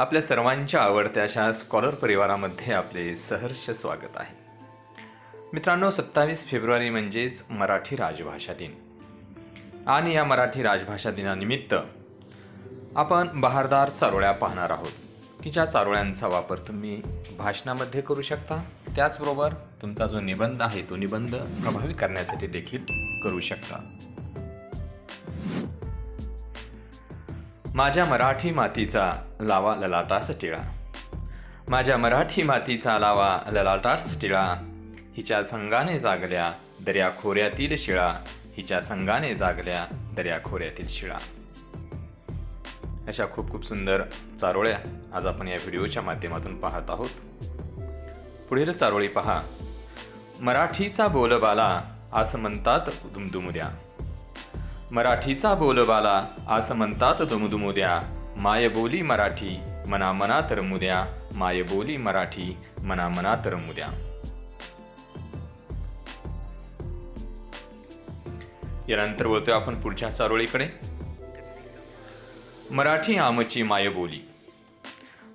आपल्या सर्वांच्या आवडत्या अशा स्कॉलर परिवारामध्ये आपले सहर्ष स्वागत आहे. मित्रांनो सत्तावीस फेब्रुवारी म्हणजेच मराठी राजभाषा दिन. आणि या मराठी राजभाषा दिनानिमित्त आपण बहारदार चारोळ्या पाहणार आहोत. की ज्या चारोळ्यांचा वापर तुम्ही भाषणामध्ये करू शकता. त्याचबरोबर तुमचा जो निबंध आहे तो निबंध प्रभावी करण्यासाठी देखील करू शकता. माझ्या मराठी मातीचा लावा ललाटास टिळा माझ्या मराठी मातीचा लावा ललाटास टिळा हिच्या संघाने जागल्या दर्या खोऱ्यातील शिळा. हिच्या संघाने जागल्या दर्या खोऱ्यातील शिळा. अशा खूप खूप सुंदर चारोळ्या आज आपण या व्हिडिओच्या माध्यमातून पाहत आहोत. पुढील चारोळी पहा. मराठीचा बोलबाला असं म्हणतात दुमदुमुद्या मराठीचा बोलबाला. असं म्हणतात दुमदुमुद्या. मायबोली मराठी मना मनात रमुद्या मायबोली मराठी मना मनात रमुद्या यानंतर बोलतोय आपण पुढच्या चारोळीकडे. मराठी आमची मायबोली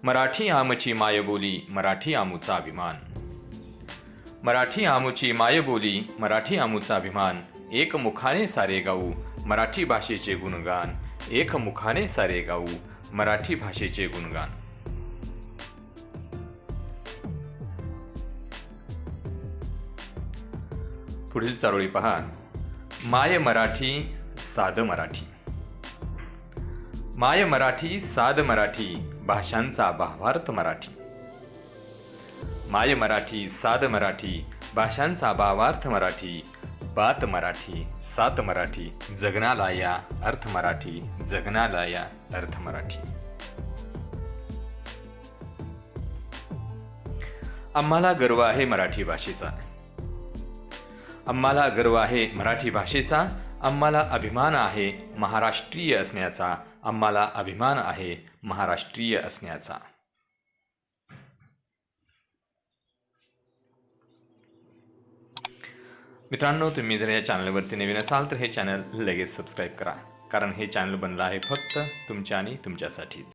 मराठी आमची मायबोली मराठी आमूचा अभिमान. मराठी आमूची मायबोली मराठी आमूचा अभिमान. एक मुखाने सारे गाऊ मराठी भाषेचे गुणगान एकमुखाने सारे गाऊ मराठी भाषेचे गुणगान. पुढील चारोळी पहा. माय मराठी साध मराठी. माय मराठी साध मराठी भाषांचा भावार्थ मराठी. माय मराठी साध मराठी भाषांचा भावार्थ मराठी बात मराठी सात मराठी जगनालाया अर्थ मराठी जगनालाया अर्थ मराठी. आम्हाला गर्व आहे मराठी भाषेचा. आम्हाला गर्व आहे मराठी भाषेचा. आम्हाला अभिमान आहे महाराष्ट्रीय असण्याचा. आम्हाला अभिमान आहे महाराष्ट्रीय असण्याचा. मित्रांनो तुम्ही जर या चॅनलवरती नवीन असाल तर हे चॅनल लगेच सबस्क्राईब करा. कारण हे चॅनल बनलं आहे फक्त तुमच्या आणि तुमच्यासाठीच.